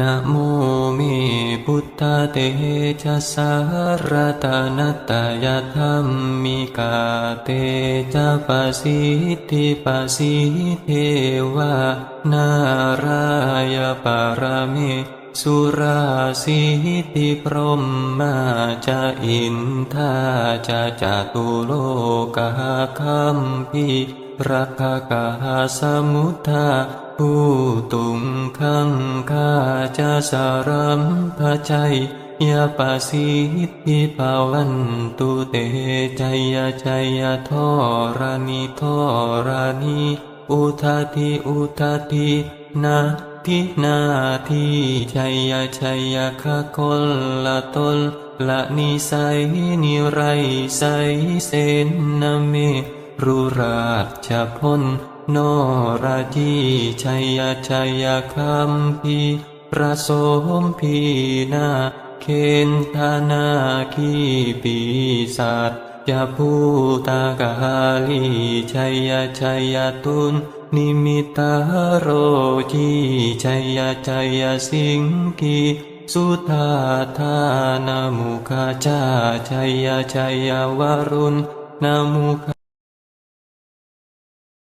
นะโมเมพุทธเตชะสารตานตายธรรมมิกาเตจะปะสิทธิปะสิเทวา นารายปารเมสุราสิทธิพรหมาจะอินทาจะจตุโลกาคัมพี รักกาสมุทธาผู้ตุงขังคาจะสารัมพชัยยาปาสิทธิภาวันตุเตใจยาใจยาทอรานิทอรานิอุทาทิอุทาทินาทินาทิชัยยชัยยคะคลละตลละนิสัยนิไรไสเสนนเม รุราชพลโนราจีชัยชัยคัมพีประสมพีนาเคนธานาคีปีศาจจะพูตากาลีชัยชัยตุนนิมิตาโรจีชัยชัยสิงกีสุธาธานามุขจาชัยชัยวรุณนามุข